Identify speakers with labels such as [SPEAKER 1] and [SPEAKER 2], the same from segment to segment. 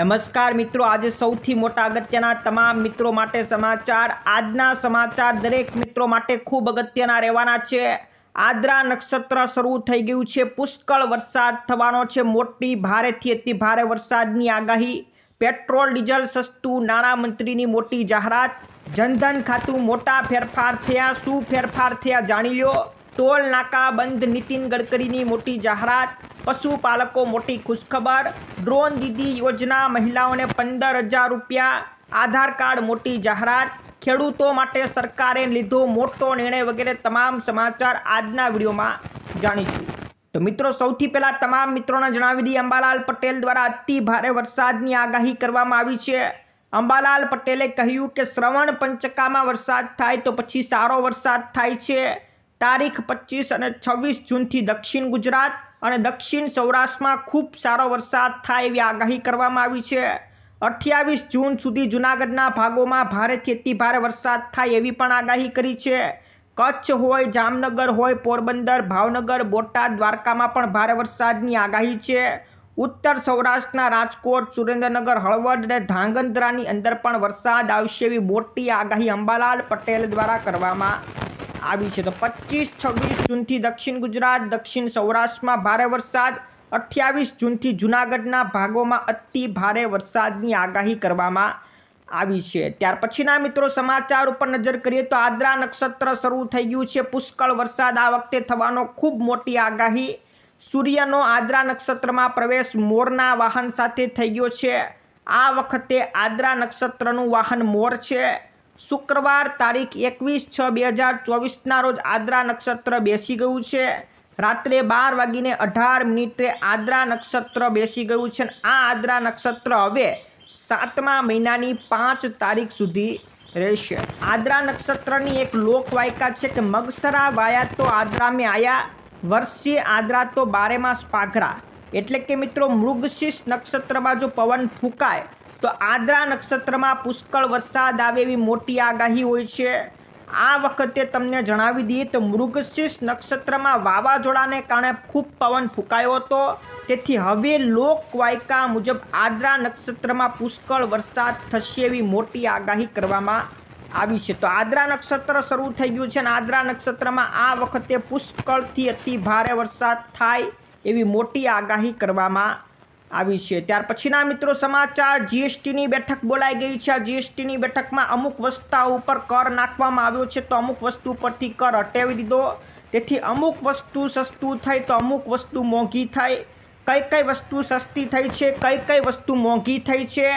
[SPEAKER 1] નમસ્કાર મિત્રો, આજે સૌથી મોટા અગત્યના તમામ મિત્રો માટે સમાચાર. આજના સમાચાર દરેક મિત્રો માટે ખૂબ અગત્યના રહેવાના છે. આદ્રા નક્ષત્ર શરૂ થઈ ગયું છે. પુષ્કળ વરસાદ થવાનો છે. મોટી ભારેથી અતિ ભારે વરસાદની આગાહી. પેટ્રોલ, ડીઝલ સસ્તું, નાણામંત્રીની મોટી જાહેરાત. જનધન ખાતું મોટા ફેરફાર થયા. શું ફેરફાર થયા જાણી લો. ટોલ નાકા બંધ નીતિન ગડકરીની મોટી જાહેરાત, પશુપાલકો મોટી ખુશખબર, ડ્રોન દીદી યોજના મહિલાઓને પંદર હજાર રૂપિયા, આધાર કાર્ડ મોટી જાહેરાત, ખેડૂતો માટે સરકારે લીધો મોટો નિર્ણય વગેરે તમામ સમાચાર આજના વિડીયોમાં જાણીશું. તો મિત્રો, સૌથી પહેલાં તમામ મિત્રોને જણાવી દઈએ, અંબાલાલ પટેલ દ્વારા અતિ ભારે વરસાદની આગાહી કરવામાં આવી છે. અંબાલાલ પટેલે કહ્યું કે શ્રવણ પંચકામાં વરસાદ થાય તો પછી સારો વરસાદ થાય છે. તારીખ પચીસ અને છવ્વીસ જૂનથી દક્ષિણ ગુજરાત અને દક્ષિણ સૌરાષ્ટ્રમાં ખૂબ સારો વરસાદ થાય એવી આગાહી કરવામાં આવી છે. અઠ્યાવીસ જૂન સુધી જૂનાગઢના ભાગોમાં ભારેથી અતિ ભારે વરસાદ થાય એવી પણ આગાહી કરી છે. કચ્છ હોય, જામનગર હોય, પોરબંદર, ભાવનગર, બોટાદ, દ્વારકામાં પણ ભારે વરસાદની આગાહી છે. ઉત્તર સૌરાષ્ટ્રના રાજકોટ, સુરેન્દ્રનગર, હળવદ અને ધાંગધ્રાની અંદર પણ વરસાદ આવશે એવી મોટી આગાહી અંબાલાલ પટેલ દ્વારા કરવામાં આવી છે. તો પચીસ, છવ્વીસ જૂનથી દક્ષિણ ગુજરાત, દક્ષિણ સૌરાષ્ટ્રમાં ભારે વરસાદ. અઠ્યાવીસ જૂનથી જૂનાગઢના ભાગોમાં અતિ ભારે વરસાદની આગાહી કરવામાં આવી છે. ત્યાર પછીના મિત્રો સમાચાર ઉપર નજર કરીએ તો આદ્રા નક્ષત્ર શરૂ થઈ ગયું છે. પુષ્કળ વરસાદ આ વખતે થવાનો ખૂબ મોટી આગાહી. સૂર્યનો આદ્રા નક્ષત્રમાં પ્રવેશ મોરના વાહન સાથે થઈ ગયો છે. આ વખતે આદ્રા નક્ષત્રનું વાહન મોર છે. શુક્રવાર તારીખ એકવીસ છ બે હજાર ચોવીસના રોજ આદ્રા નક્ષત્ર બેસી ગયું છે. રાત્રે બાર વાગીને અઢાર મિનિટે આદ્રા નક્ષત્ર બેસી ગયું છે આ આદ્રા નક્ષત્ર હવે સાતમા મહિનાની પાંચ તારીખ સુધી રહેશે. આદ્રા નક્ષત્રની એક લોકવાયકા છે કે મગસરા વાયા તો આદ્રા મેં આયા, વર્ષે આદ્રા તો બારેમાસ પાઘરા. એટલે કે મિત્રો મૃગશીર્ષ નક્ષત્રમાં જો પવન ફૂંકાય તો આદ્રા નક્ષત્રમાં પુષ્કળ વરસાદ આવે એવી મોટી આગાહી હોય છે. આ વખતે તમને જણાવી દઈએ તો મૃગશીર્ષ નક્ષત્રમાં વાવાઝોડાને કારણે ખૂબ પવન ફૂંકાયો હતો. તેથી હવે લોકવાયકા મુજબ આદ્રા નક્ષત્રમાં પુષ્કળ વરસાદ થશે એવી મોટી આગાહી કરવામાં આવી છે. તો આદ્રા નક્ષત્ર શરૂ થઈ ગયું છે અને આદ્રા નક્ષત્રમાં આ વખતે પુષ્કળથી અતિ ભારે વરસાદ થાય એવી મોટી આગાહી કરવામાં આવી છે. ત્યાર પછીના મિત્રો સમાચાર જીએસટીની બેઠક બોલાઈ ગઈ છે. આ જીએસટીની બેઠકમાં અમુક વસ્તુઓ ઉપર કર નાખવામાં આવ્યો છે. તો અમુક વસ્તુ પરથી કર હટાવી દીધો. તેથી અમુક વસ્તુ સસ્તું થાય તો અમુક વસ્તુ મોંઘી થાય કઈ કઈ વસ્તુ સસ્તી થઈ છે? કઈ કઈ વસ્તુ મોંઘી થઈ છે?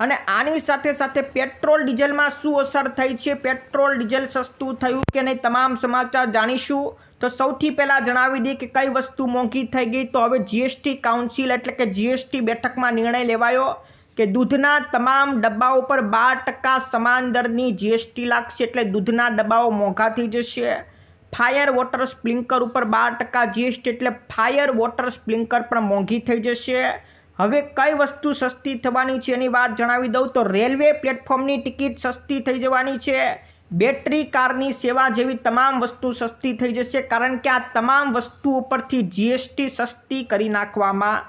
[SPEAKER 1] અને આની સાથે સાથે પેટ્રોલ, ડીઝલમાં શું અસર થઈ છે? પેટ્રોલ, ડીઝલ સસ્તું થયું કે નહીં? તમામ સમાચાર જાણીશું. તો સૌથી પહેલાં જણાવી દઈએ કે કઈ વસ્તુ મોંઘી થઈ ગઈ તો હવે જીએસટી કાઉન્સિલ એટલે કે જીએસટી બેઠકમાં નિર્ણય લેવાયો કે દૂધના તમામ ડબ્બાઓ પર બાર ટકા સમાન દરની જીએસટી લાગશે એટલે દૂધના ડબ્બાઓ મોંઘા થઈ જશે. ફાયર વોટર સ્પ્લિંકર ઉપર બાર ટકા જીએસટી એટલે ફાયર વોટર સ્પ્લિંકર પણ મોંઘી થઈ જશે. હવે કઈ વસ્તુ સસ્તી થવાની છે એની વાત જણાવી દઉં તો રેલવે પ્લેટફોર્મની ટિકિટ સસ્તી થઈ જવાની છે. બેટરી કારની સેવા જેવી તમામ વસ્તુ સસ્તી થઈ જશે, કારણ કે આ તમામ વસ્તુ ઉપરથી જીએસટી સસ્તી કરી નાખવામાં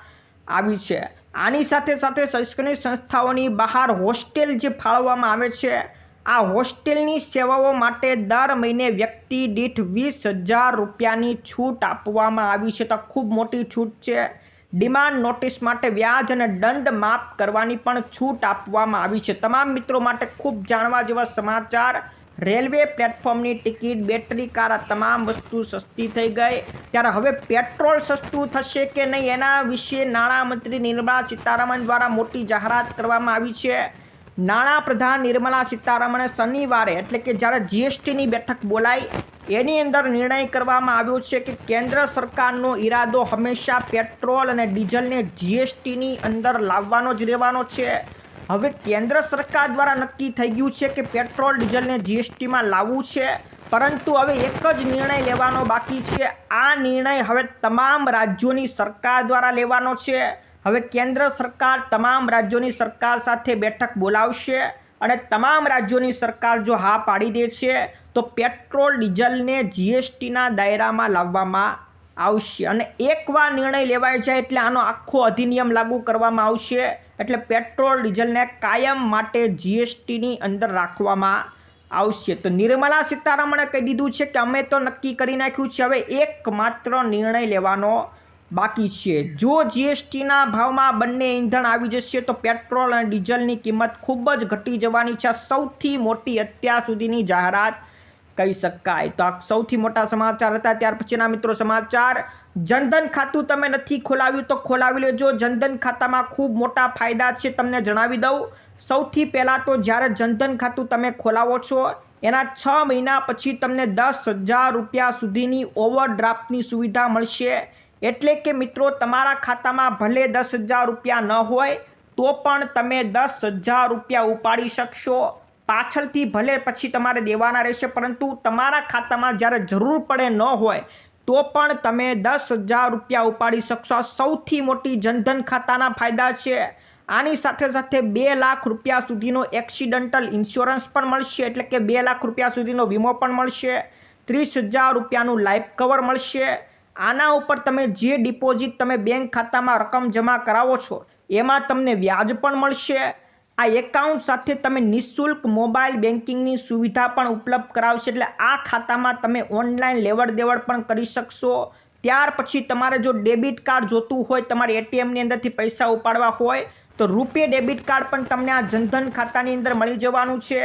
[SPEAKER 1] આવી છે. આની સાથે સાથે શૈક્ષણિક સંસ્થાઓની બહાર હોસ્ટેલ જે ફાળવવામાં આવે છે, આ હોસ્ટેલની સેવાઓ માટે દર મહિને વ્યક્તિ દીઠ વીસ હજાર રૂપિયાની છૂટ આપવામાં આવી છે. તો ખૂબ મોટી છૂટ છે. ડિમાન્ડ નોટિસ માટે વ્યાજ અને દંડ માફ કરવાની પણ છૂટ આપવામાં આવી છે. તમામ મિત્રો માટે ખૂબ જાણવા જેવા સમાચાર રેલવે પ્લેટફોર્મની ટિકિટ, બેટરી, કાર, આ તમામ વસ્તુ સસ્તી થઈ ગઈ. ત્યારે હવે પેટ્રોલ સસ્તું થશે કે નહીં એના વિશે નાણામંત્રી નિર્મલા સીતારામન દ્વારા મોટી જાહેરાત કરવામાં આવી છે. નાણાપ્રધાન નિર્મલા સીતારામણે શનિવારે, એટલે કે જ્યારે જીએસટીની બેઠક બોલાઈ, એની અંદર નિર્ણય કરવામાં આવ્યો છે કે કેન્દ્ર સરકારનો ઈરાદો હંમેશા પેટ્રોલ અને ડીઝલને જીએસટીની અંદર લાવવાનો જ રહેવાનો છે. હવે કેન્દ્ર સરકાર દ્વારા નક્કી થઈ ગયું છે કે પેટ્રોલ, ડીઝલને જીએસટીમાં લાવવું છે. પરંતુ હવે એક જ નિર્ણય લેવાનો બાકી છે. આ નિર્ણય હવે તમામ રાજ્યોની સરકાર દ્વારા લેવાનો છે. હવે કેન્દ્ર સરકાર તમામ રાજ્યોની સરકાર સાથે બેઠક બોલાવશે અને તમામ રાજ્યોની સરકાર જો હા પાડી દે છે, તો પેટ્રોલ, ડીઝલને જીએસટીના દાયરામાં લાવવામાં આવશે. અને એકવાર નિર્ણય લેવાય જાય એટલે આનો આખો અધિનિયમ લાગુ કરવામાં આવશે. એટલે પેટ્રોલ, ડીઝલને કાયમ માટે જીએસટીની અંદર રાખવામાં આવશે. તો નિર્મલા સીતારામણે કહી દીધું છે કે અમે તો નક્કી કરી નાખ્યું છે, હવે એકમાત્ર નિર્ણય લેવાનો બાકી છે. જો જીએસટીના ભાવમાં બંને ઈંધણ આવી જશે, તો પેટ્રોલ અને ડીઝલની કિંમત ખૂબ જ ઘટી જવાની છે. સૌથી મોટી અત્યાર સુધીની જાહેરાત કહી શકાય. તો આ સૌથી મોટા સમાચાર હતા. ત્યાર પછીના મિત્રો સમાચાર. જનધન ખાતું તમે નથી ખોલાવ્યું તો ખોલાવી લેજો. જનધન ખાતામાં ખૂબ મોટા ફાયદા છે તમને જણાવી દઉં. સૌથી પહેલાં તો જ્યારે જનધન ખાતું તમે ખોલાવો છો, એના છ મહિના પછી તમને દસ હજાર રૂપિયા સુધીની ઓવરડ્રાફ્ટની સુવિધા મળશે. એટલે કે મિત્રો, તમારા ખાતામાં ભલે દસ હજાર રૂપિયા ન હોય, તો પણ તમે દસ હજાર રૂપિયા ઉપાડી શકશો. પાછળથી ભલે પછી તમારે દેવાના રહેશે, પરંતુ તમારા ખાતામાં જ્યારે જરૂર પડે ન હોય, તો પણ તમે દસ હજાર રૂપિયા ઉપાડી શકશો. સૌથી મોટી જનધન ખાતાના ફાયદા છે. આની સાથે સાથે બે લાખ રૂપિયા સુધીનો એક્સિડન્ટલ ઇન્સ્યોરન્સ પણ મળશે, એટલે કે બે લાખ રૂપિયા સુધીનો વીમો પણ મળશે. ત્રીસ હજાર રૂપિયાનું લાઈફ કવર મળશે. આના ઉપર તમે જે ડિપોઝિટ તમે બેંક ખાતામાં રકમ જમા કરાવો છો, એમાં તમને વ્યાજ પણ મળશે. આ એકાઉન્ટ સાથે તમે નિઃશુલ્ક મોબાઈલ બેન્કિંગની સુવિધા પણ ઉપલબ્ધ કરાવશે એટલે આ ખાતામાં તમે ઓનલાઈન લેવડ દેવડ પણ કરી શકશો. ત્યાર પછી તમારે જો ડેબિટ કાર્ડ જોતું હોય, તમારે એટીએમની અંદરથી પૈસા ઉપાડવા હોય તો રૂપે ડેબિટ કાર્ડ પણ તમને આ જનધન ખાતાની અંદર મળી જવાનું છે.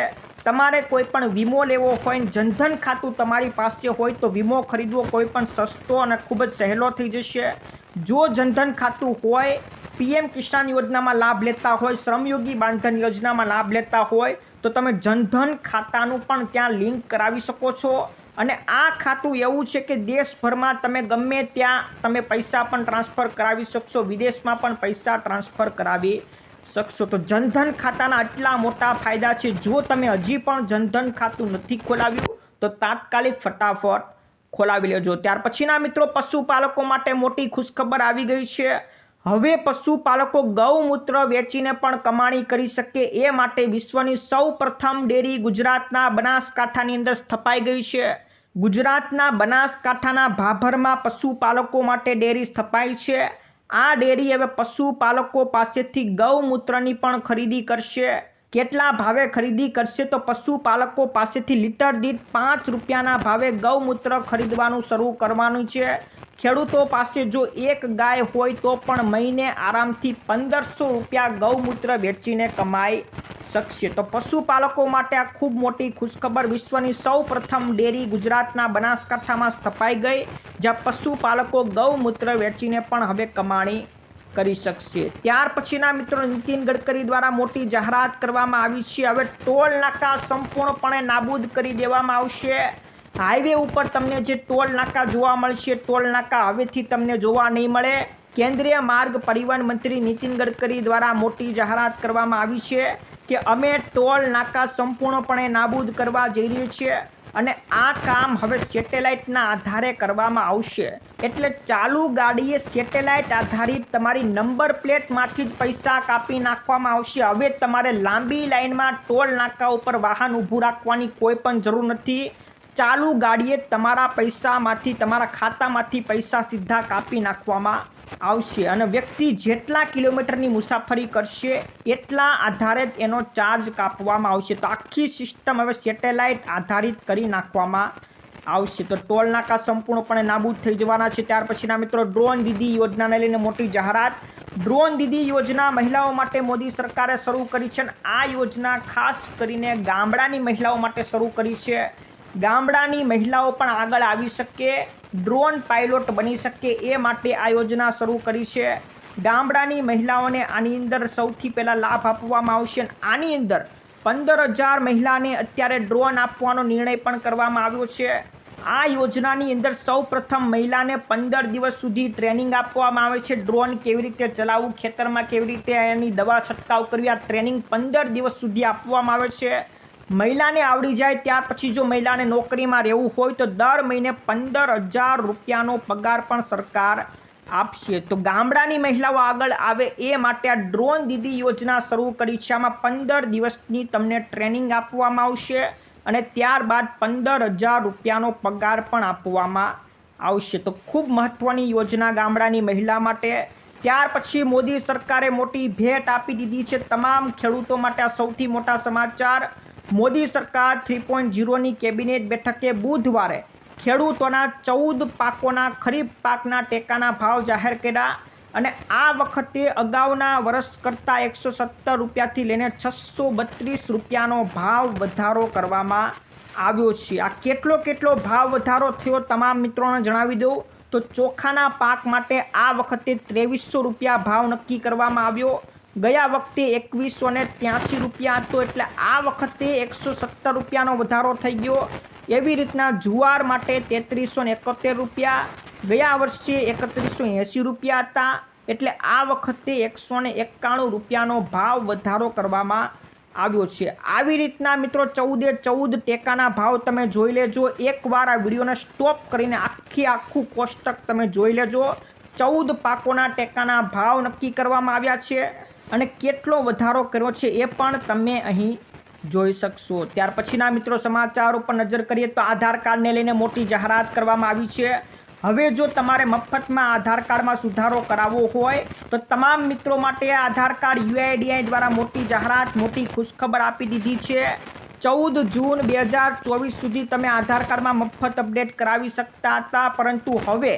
[SPEAKER 1] તમારે કોઈ પણ વીમો લેવો હોય જનધન ખાતું તમારી પાસે હોય તો વીમો ખરીદવો કોઈ પણ સસ્તો અને ખૂબ જ સહેલો થઈ જશે. જો જનધન ખાતું હોય, પીએમ કિસાન યોજનામાં લાભ લેતા હોય શ્રમયોગી બાંધન યોજનામાં લાભ લેતા હોય, તો તમે જનધન ખાતાનું પણ ત્યાં લિંક કરાવી શકો છો. અને આ ખાતું એવું છે કે દેશભરમાં તમે ગમે ત્યાં તમે પૈસા પણ ટ્રાન્સફર કરાવી શકશો, વિદેશમાં પણ પૈસા ટ્રાન્સફર કરાવી શકશો. તો જનધન ખાતાના આટલા મોટા ફાયદા છે. જો તમે હજી પણ જનધન ખાતું નથી ખોલાવ્યું, તો તાત્કાલિક ફટાફટ ખોલાવી લેજો. ત્યાર પછીના મિત્રો, પશુપાલકો માટે મોટી ખુશખબર આવી ગઈ છે. હવે પશુપાલકો ગૌમૂત્ર વેચીને પણ કમાણી કરી શકે એ માટે વિશ્વની સૌ પ્રથમ ડેરી ગુજરાતના બનાસકાંઠાની અંદર સ્થપાઈ ગઈ છે. ગુજરાતના બનાસકાંઠાના ભાભરમાં પશુપાલકો માટે ડેરી સ્થપાઈ છે. આ ડેરી હવે પશુપાલકો પાસેથી ગૌમૂત્રની પણ ખરીદી કરશે. કેટલા ભાવે ખરીદી કરશે તો પશુપાલકો પાસેથી લીટર દીઠ પાંચ રૂપિયાના ભાવે ગૌમૂત્ર ખરીદવાનું શરૂ કરવાનું છે. ખેડૂતો પાસે જો એક ગાય હોય તો પણ મહિને આરામથી પંદરસો રૂપિયા ગૌમૂત્ર વેચીને કમાઈ શકશે. તો પશુપાલકો માટે આ ખૂબ મોટી ખુશખબર. વિશ્વની સૌ પ્રથમ ડેરી ગુજરાતના બનાસકાંઠામાં સ્થપાઈ ગઈ, જ્યાં પશુપાલકો ગૌમૂત્ર વેચીને પણ હવે કમાણી કરી શકશે. ત્યાર પછીના મિત્રો, નીતિન ગડકરી દ્વારા મોટી જાહેરાત કરવામાં આવી છે. હવે ટોલ નાકા સંપૂર્ણપણે નાબૂદ કરી દેવામાં આવશે. હાઈવે ઉપર તમને જે ટોલ નાકા જોવા મળશે, ટોલ નાકા હવેથી તમને જોવા નહીં મળે. કેન્દ્રીય માર્ગ પરિવહન મંત્રી નીતિન ગડકરી દ્વારા મોટી જાહેરાત કરવામાં આવી છે કે અમે ટોલ નાકા સંપૂર્ણપણે નાબૂદ કરવા જઈ રહી છીએ અને આ કામ હવે સેટેલાઇટના આધારે કરવામાં આવશે. એટલે ચાલુ ગાડીએ સેટેલાઇટ આધારિત તમારી નંબર પ્લેટમાંથી જ પૈસા કાપી નાખવામાં આવશે. હવે તમારે લાંબી લાઇનમાં ટોલ નાકા ઉપર વાહન ઊભું રાખવાની કોઈ પણ જરૂર નથી. ચાલુ ગાડીએ તમારા પૈસામાંથી, તમારા ખાતામાંથી પૈસા સીધા કાપી નાખવામાં આવશે અને વ્યક્તિ જેટલા કિલોમીટરની મુસાફરી કરશે, એટલા આધારે એનો ચાર્જ કાપવામાં આવશે. તો આખી સિસ્ટમ હવે સેટેલાઇટ આધારિત કરી નાખવામાં આવશે. તો ટોલ નાકા સંપૂર્ણપણે નાબૂદ થઈ જવાના છે. ત્યાર પછીના મિત્રો, ડ્રોન દીદી યોજનાને લઈને મોટી જાહેરાત. ડ્રોન દીદી યોજના મહિલાઓ માટે મોદી સરકારે શરૂ કરી છે અને આ યોજના ખાસ કરીને ગામડાની મહિલાઓ માટે શરૂ કરી છે. ગામડાની મહિલાઓ પણ આગળ આવી શકે, ડ્રોન પાયલોટ બની શકે એ માટે આ યોજના શરૂ કરી છે. ગામડાની મહિલાઓને આની અંદર સૌથી પહેલાં લાભ આપવામાં આવશે આની અંદર પંદર હજાર મહિલાને અત્યારે ડ્રોન આપવાનો નિર્ણય પણ કરવામાં આવ્યો છે. આ યોજનાની અંદર સૌ પ્રથમ મહિલાને પંદર દિવસ સુધી ટ્રેનિંગ આપવામાં આવે છે. ડ્રોન કેવી રીતે ચલાવવું, ખેતરમાં કેવી રીતે એની દવા છંટકાવ કરવી, આ ટ્રેનિંગ પંદર દિવસ સુધી આપવામાં આવે છે. મહિલાને આવડી જાય ત્યાર પછી જો મહિલાને નોકરીમાં રહેવું હોય તો દર મહિને પંદર હજાર રૂપિયાનો પગાર પણ સરકાર આપશે. તો ગામડાની મહિલાઓ આગળ આવે એ માટે આ ડ્રોન દીદી યોજના શરૂ કરી છે. આમાં પંદર દિવસની તમને ટ્રેનિંગ આપવામાં આવશે અને ત્યારબાદ પંદર હજાર રૂપિયાનો પગાર પણ આપવામાં આવશે. તો ખૂબ મહત્ત્વની યોજના ગામડાની મહિલા માટે. ત્યાર પછી મોદી સરકારે મોટી ભેટ આપી દીધી છે. તમામ ખેડૂતો માટે આ સૌથી મોટા સમાચાર. મોદી સરકાર થ્રી પોઈન્ટ ઝીરોની કેબિનેટ બેઠકે બુધવારે ખેડૂતોના ચૌદ પાકોના ખરીફ પાકના ટેકાના ભાવ જાહેર કર્યા અને આ વખતે અગાઉના વર્ષ કરતાં એકસો સત્તર રૂપિયાથી લઈને છસો બત્રીસ રૂપિયાનો ભાવ વધારો કરવામાં આવ્યો છે. આ કેટલો કેટલો ભાવ વધારો થયો તમામ મિત્રોને જણાવી દઉં. તો ચોખાના પાક માટે આ વખતે ત્રેવીસો રૂપિયા ભાવ નક્કી કરવામાં આવ્યો. ગયા વખતે એકવીસો ને ત્યાંસી રૂપિયા હતો એટલે આ વખતે એકસો સત્તર રૂપિયાનો વધારો થઈ ગયો. એવી રીતના જુવાર માટે તેત્રીસો ને એકોતેર રૂપિયા, ગયા વર્ષે એકત્રીસો એંસી રૂપિયા હતા એટલે આ વખતે એકસો ને એકાણું રૂપિયાનો ભાવ વધારો કરવામાં આવ્યો છે. આવી રીતના મિત્રો ચૌદે ચૌદ ટેકાના ભાવ તમે જોઈ લેજો. એકવાર આ વિડીયોને સ્ટોપ કરીને આખી આખું કોષ્ટક તમે જોઈ લેજો. ચૌદ પાકોના ટેકાના ભાવ નક્કી કરવામાં આવ્યા છે. અને કેટલો વધારો કર્યો છે એ પણ તમે અહીં જોઈ શકશો. ત્યાર પછીના મિત્રો સમાચાર ઉપર નજર કરીએ તો આધાર કાર્ડને લઈને મોટી જાહેરાત કરવામાં આવી છે. હવે જો તમારે મફતમાં આધાર કાર્ડમાં સુધારો કરાવવો હોય, તો તમામ મિત્રો માટે આધાર કાર્ડ યુઆઈડીઆઈ દ્વારા મોટી જાહેરાત, મોટી ખુશખબર આપી દીધી છે. ચૌદ જૂન બે હજાર ચોવીસ સુધી તમે આધાર કાર્ડમાં મફત અપડેટ કરાવી શકતા હતા, પરંતુ હવે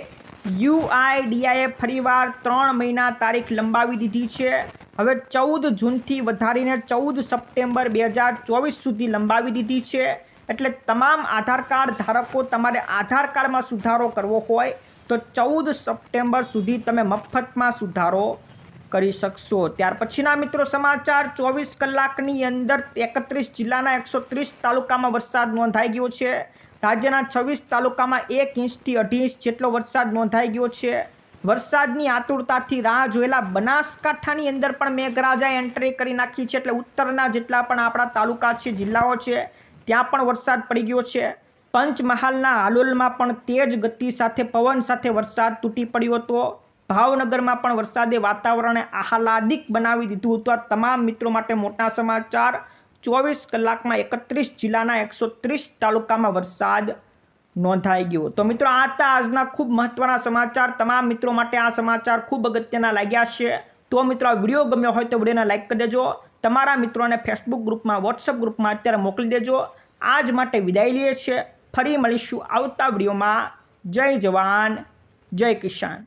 [SPEAKER 1] યુઆઈડીઆઈએ ફરીવાર ત્રણ મહિના તારીખ લંબાવી દીધી છે. હવે ચૌદ જૂનથી વધારીને ચૌદ સપ્ટેમ્બર બે હજાર ચોવીસ સુધી લંબાવી દીધી છે. એટલે તમામ આધાર કાર્ડ ધારકો, તમારે આધાર કાર્ડમાં સુધારો કરવો હોય તો ચૌદ સપ્ટેમ્બર સુધી તમે મફતમાં સુધારો કરી શકશો. ત્યાર પછીના મિત્રો સમાચાર, ચોવીસ કલાકની અંદર એકત્રીસ જિલ્લાના એકસો ત્રીસ તાલુકામાં વરસાદ નોંધાઈ ગયો છે. રાજ્યના છવ્વીસ તાલુકામાં એક ઇંચથી અઢી ઇંચ જેટલો વરસાદ નોંધાઈ ગયો છે. વરસાદની આતુરતાથી રાહ જોયેલા બનાસકાંઠાની અંદર પણ મેઘરાજાએ એન્ટ્રી કરી નાખી છે. એટલે ઉત્તરના જેટલા પણ આપણા તાલુકા છે, જિલ્લાઓ છે, ત્યાં પણ વરસાદ પડી ગયો છે. પંચમહાલના હાલોલમાં પણ તેજ ગતિ સાથે, પવન સાથે વરસાદ તૂટી પડ્યો હતો. ભાવનગરમાં પણ વરસાદે વાતાવરણને આહલાદિક બનાવી દીધું હતું. આ તમામ મિત્રો માટે મોટા સમાચાર. ચોવીસ કલાકમાં એકત્રીસ જિલ્લાના એકસો ત્રીસ તાલુકામાં વરસાદ નોંધાઈ ગયો. તો મિત્રો, આ હતા આજના ખૂબ મહત્વના સમાચાર. તમામ મિત્રો માટે આ સમાચાર ખૂબ અગત્યના લાગ્યા છે. તો મિત્રો વીડિયો ગમ્યો હોય તો વિડીયોને લાઇક કરી દેજો. તમારા મિત્રોને ફેસબુક ગ્રુપમાં વોટ્સઅપ ગ્રુપમાં અત્યારે મોકલી દેજો. આજ માટે વિદાય લઈએ છીએ. ફરી મળીશું આવતા વિડીયોમાં. જય જવાન, જય કિસાન.